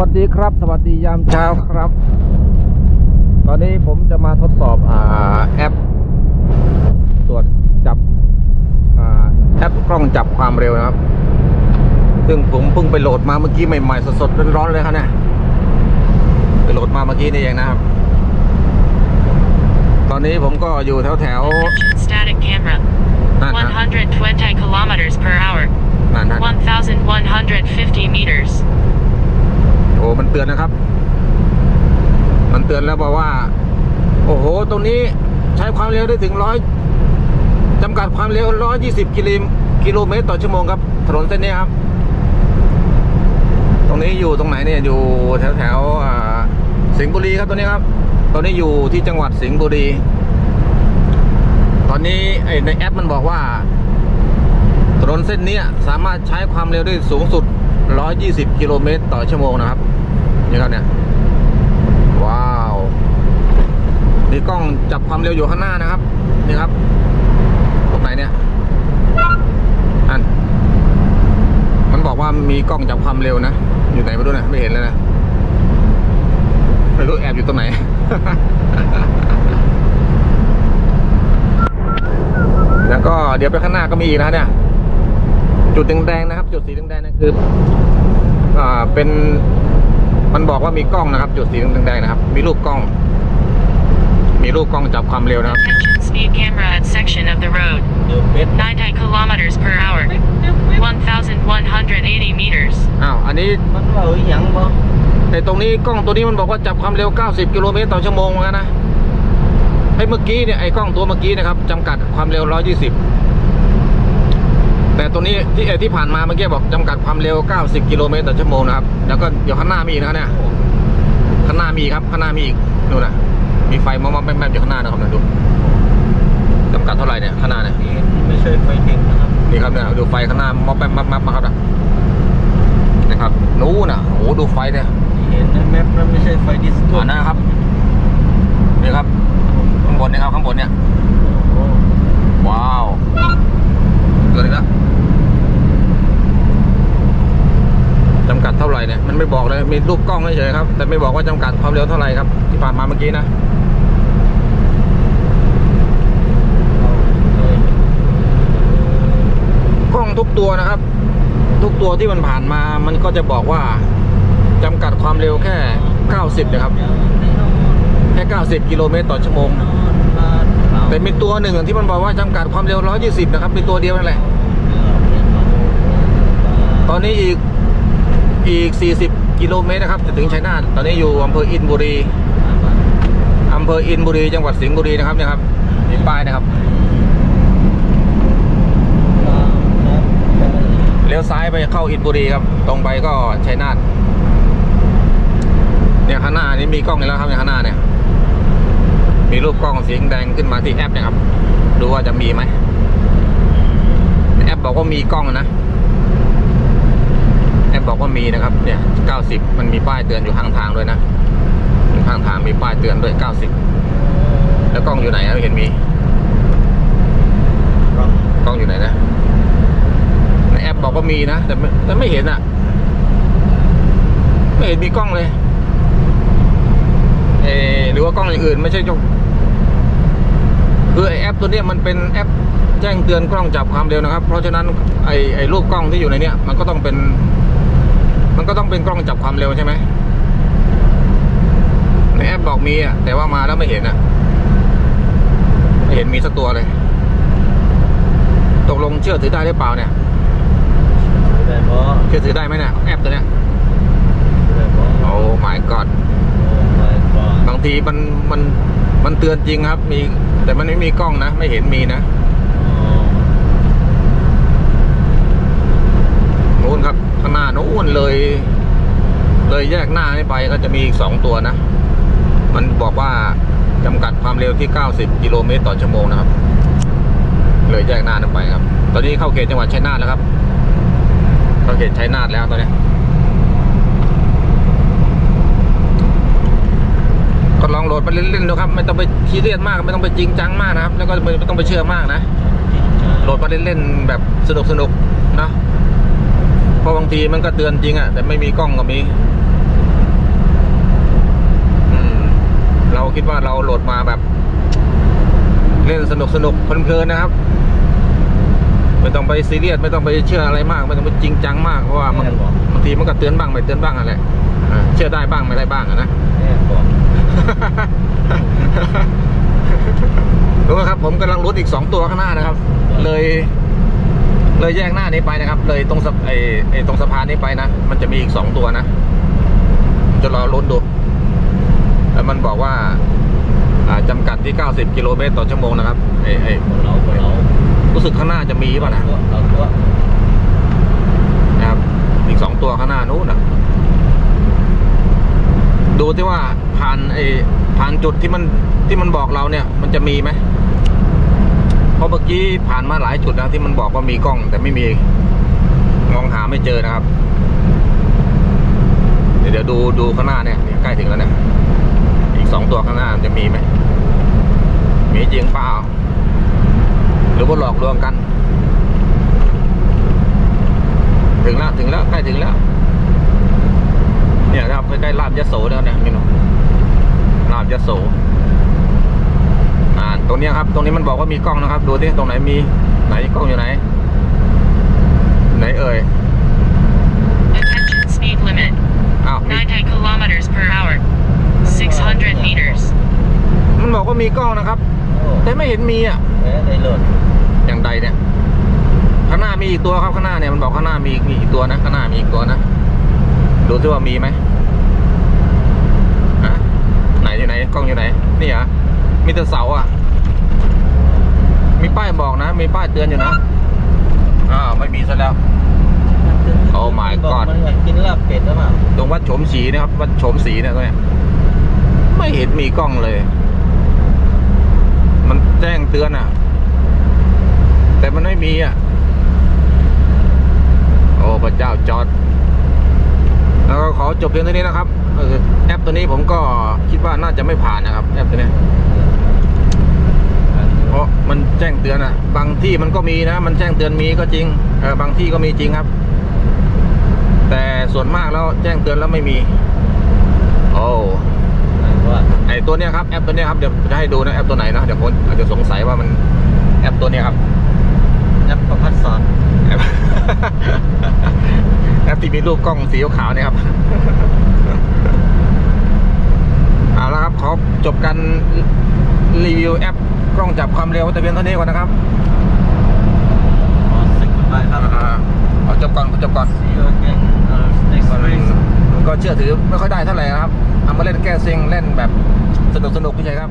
วัสดีครับ สวัสดียามเช้าครับ ตอนนี้ผมจะมาทดสอบอ่าแอป ตรวจจับอ่าแอปกล้องจับความเร็วนะครับ ซึ่งผมเพิ่งไปโหลดมาเมื่อกี้ใหม่ๆสดๆร้อนๆเลยครับเนี่ยไปโหลดมาเมื่อกี้นี่เองนะครับ ตอนนี้ผมก็อยู่แถวแถว Attention static camera. ๆนั่นนะ120 kilometers per hour. นั่นนะ1,150 meters. มันเตือนนะครับ มันเตือนแล้วบอกว่า โอ้โห ตรงนี้ใช้ความเร็วได้ถึงร้อยจำกัดความเร็วร้อยยี่สิบกิโลกิโลเมตรต่อชั่วโมงครับ ถนนเส้นนี้ครับ ตรงนี้อยู่ตรงไหนเนี่ยอยู่แถวแถวสิงห์บุรีครับตรงนี้ครับ ตอนนี้อยู่ที่จังหวัดสิงห์บุรี ตอนนี้ไอในแอปมันบอกว่า ถนนเส้นนี้สามารถใช้ความเร็วได้สูงสุด 120 กิโลเมตรต่อชั่วโมงนะครับ นี่ครับเนี่ย ว้าวมีกล้องจับความเร็วอยู่ข้างหน้านะครับ นี่ครับ ตรงไหนเนี่ยอันมันบอกว่ามีกล้องจับความเร็วนะ อยู่ไหนไม่รู้นะไม่เห็นเลยนะไม่รู้แอบอยู่ตรงไหนแล้วก็เดี๋ยวไปข้างหน้าก็มีอีกนะเนี่ย จุดแดงๆนะครับ จุดสีแดงๆนั่นคืออ่าเป็น บอกว่ามีกล้องนะครับ จุดสีแดงๆนะครับ มีรูปกล้อง มีรูปกล้องจับความเร็วนะครับ Attention speed camera at section of the road. 90 kilometers per hour. 1,180 meters. อ้าวอันนี้มันว่าอีหยังบ่ไอ้ตรงนี้กล้องตัวนี้มันบอกว่าจับความเร็ว 90 กิโลเมตรต่อชั่วโมงเหมือนกันนะไอ้เมื่อกี้เนี่ยไอ้กล้องตัวเมื่อกี้นะครับจำกัดความเร็ว 120 แต่ตัวนี้ที่เอ่อที่ผ่านมาเมื่อกี้บอกจำกัดความเร็ว 90 กิโลเมตรต่อชั่วโมงนะครับ แล้วก็เดี๋ยวข้างหน้ามีอีกนะครับเนี่ยข้างหน้ามีอีกครับข้างหน้ามีอีกนู่นนะมีไฟมอมๆแม่มๆอยู่ข้างหน้านะครับนะดูจำกัดเท่าไหร่เนี่ยข้างหน้าเนี่ยนี่ไม่ใช่ไฟเด็กนะครับนี่ครับเนี่ยดูไฟข้างหน้ามอแปมมับมับมาครับนะนะครับนู้นน่ะโอ้โหดูไฟเนี่ยที่เห็นในแมปมันไม่ใช่ไฟดิสโก้อ่านะครับนี่ครับข้างบนนี่ครับข้างบนเนี่ยโอ้ว้าวเกินอีกแล้วจำกัดเท่าไหร่เนี่ยมันไม่บอกเลยมีรูปกล้องเฉยๆครับ แต่ไม่บอกว่าจำกัดความเร็วเท่าไหร่ครับ ที่ผ่านมาเมื่อกี้นะกล้องทุกตัวนะครับ ทุกตัวที่มันผ่านมามันก็จะบอกว่าจำกัดความเร็วแค่ 90 นะครับ แค่ 90 กิโลเมตรต่อชั่วโมงแต่มีตัวหนึ่งที่มันบอกว่าจำกัดความเร็ว 120 นะครับเป็นตัวเดียวนั่นแหละตอนนี้อีก อีก 40 กิโลเมตรนะครับจะถึงชัยนาทตอนนี้อยู่อำเภออินบุรีอำเภออินบุรีจังหวัดสิงห์บุรีนะครับเนี่ยครับมีป้ายนะครับเลี้ยวซ้ายไปเข้าอินบุรีครับ ตรงไปก็ชัยนาทเนี่ยข้างหน้านี้มีกล้องอยู่แล้วครับในยข้างหน้าเนี่ย มีรูปกล้องสีแดงขึ้นมาที่แอปนะครับ ดูว่าจะมีไหมแอปบอกว่ามีกล้องนะ บอกว่ามีนะครับ เนี่ย90มันมีป้ายเตือนอยู่ข้างทางด้วยนะข้างทางมีป้ายเตือนด้วย90แล้วกล้องอยู่ไหนไม่เห็นมีกล้องอยู่ไหนนะในแอปบอกว่ามีนะแต่ไม่แต่ไม่เห็นอะ ไม่เห็นมีกล้องเลยเออหรือว่ากล้องอย่างอื่นไม่ใช่จงคือไอแอปตัวเนี้ยมันเป็นแอปแจ้งเตือนกล้องจับความเร็วนะครับ เพราะฉะนั้นไอไอรูปกล้องที่อยู่ในเนี้ยมันก็ต้องเป็น มันก็ต้องเป็นกล้องจับความเร็วใช่ไหมในแอปบอกมีอะแต่ว่ามาแล้วไม่เห็นอะ ไม่เห็นมีสักตัวเลย ตกลงเชื่อถือได้หรือเปล่าเนี่ยได้บ่เชื่อถือได้ไหมเนี่ยแอปตัวเนี้ยได้บ่โอ้ my god โอ้ my god บางทีมันมันมันเตือนจริงครับ มีแต่มันไม่มีกล้องนะ ไม่เห็นมีนะนู้นครับ ข้างหน้านู้นเลย เลยแยกหน้านี่ไปก็จะมีอีกสองตัวนะ มันบอกว่าจำกัดความเร็วที่ 90 กิโลเมตรต่อชั่วโมงนะครับ เลยแยกหน้านั้นไปครับ ตอนนี้เข้าเขตจังหวัดชัยนาทแล้วครับ เข้าเขตชัยนาทแล้วตอนนี้ ก็ลองโหลดไปเล่นๆดูครับ ไม่ต้องไปซีเรียสมาก ไม่ต้องไปจริงจังมากนะครับ แล้วก็ไม่ต้องไปเชื่อมากนะ โหลดมาเล่นๆแบบสนุกสนุกๆนะเพราะบางทีมันก็เตือนจริงอะ่ะแต่ไม่มีกล้องก็มี เรา คิดว่าเราโหลดมาแบบ เล่นสนุกสนุกเพลินๆนะครับ ไม่ต้องไปซีเรียสไม่ต้องไปเชื่ออะไรมาก ไม่ต้องไปจริงจังมากเพราะว่ามันบางทีมันก็เตือนบ้างไม่เตือนบ้างอะไรอ่าเชื่อได้บ้างไม่ได้บ้างอะนะแน่บอกรู้ไหมครับ ผมกำลังรุดอีกสองตัวข้างหน้านะครับ เลย เลยแยกหน้านี้ไปนะครับ เลยตรงสะไอไอตรงสะพานนี้ไปนะมันจะมีอีกสองตัวนะจะรอรุ้นดูแล้ว มันบอกว่าอ่าจำกัดที่ 90 กิโลเมตรต่อชั่วโมงนะครับไอไอคนเราคนเรารู้สึกข้างหน้าจะมีป่ะนะนะครับอีกสองตัวข้างหน้านู้นนะดูที่ว่าผ่านไอ้ผ่านจุดที่มันที่มันบอกเราเนี่ย มันจะมีไหมเพราะเมื่อกี้ผ่านมาหลายจุดนะที่มันบอกว่ามีกล้อง แต่ไม่มีมองหาไม่เจอนะครับ เดี๋ยวเดี๋ยวดูดูข้างหน้าเนี่ยใกล้ถึงแล้วเนี่ย สองตัวข้างหน้ามันจะมีไหมมีจริงเปล่า หรือว่าหลอกลวงกัน ถึงแล้วถึงแล้วใกล้ถึงแล้ว เนี่ยนะครับใกล้ๆลาบยะโสแล้วเนี่ยนี่เนาะลาบยะโสอ่าตรงเนี้ยครับ ตรงนี้มันบอกว่ามีกล้องนะครับ ดูที่ตรงไหนมีไหนกล้องอยู่ไหน ไหนเอ่ย Attention speed limit. อ้าวมี90 kilometers per hour. 600 meters. มันบอกว่ามีกล้องนะครับโอ้แต่ไม่เห็นมีอะแม่ในรถอย่างใดเนี่ย ข้างหน้ามีอีกตัวครับข้างหน้าเนี่ยมันบอกข้างหน้ามีอีกมีอีกตัวนะข้างหน้ามีอีกตัวนะดูซิว่ามีไหมฮะไหนอยู่ไหนกล้องอยู่ไหน นี่เหรอมีแต่เสาอะ มีป้ายบอกนะ มีป้ายเตือนอยู่นะอ้าวไม่มีซะแล้ว Oh my บอก God มันอยากกินลาบเป็ดหรือเปล่าตรงวัดโฉมศรีนะครับวัดโฉมศรีเนี่ยตรงเนี้ย ไม่เห็นมีกล้องเลย มันแจ้งเตือนอะ แต่มันไม่มีอะ โอ้พระเจ้าจอด แล้วก็ขอจบเพียงเท่านี้นะครับอแอปตัวนี้ผมก็คิดว่าน่าจะไม่ผ่านนะครับ แอปตัวนี้เพราะมันแจ้งเตือนอะ บางที่มันก็มีนะ มันแจ้งเตือนมีก็จริงเออบางที่ก็มีจริงครับ แต่ส่วนมากแล้วแจ้งเตือนแล้วไม่มีโอ้ ว่าไอตัวเนี้ยครับแอปตัวเนี้ยครับเดี๋ยวจะให้ดูนะแอปตัวไหนนะเดี๋ยวคนอาจจะสงสัยว่ามันแอปตัวเนี้ยครับแอปประพัดสอนแอปแอปที่มีรูปกล้องสีขาวๆเนี่ยครับเอาละครับขอจบการรีวิวแอปกล้องจับความเร็วแต่เพียงเท่านี้ก่อนนะครับอ๋อสิบไปครับอ่าเอาจบก่อนจบก่อน See you again uh, next มัน week มันก็เชื่อถือไม่ค่อยได้เท่าไหร่นะครับ เอามาเล่นแก้ซิงเล่นแบบสนุกสนุกๆไม่ใช่ครับ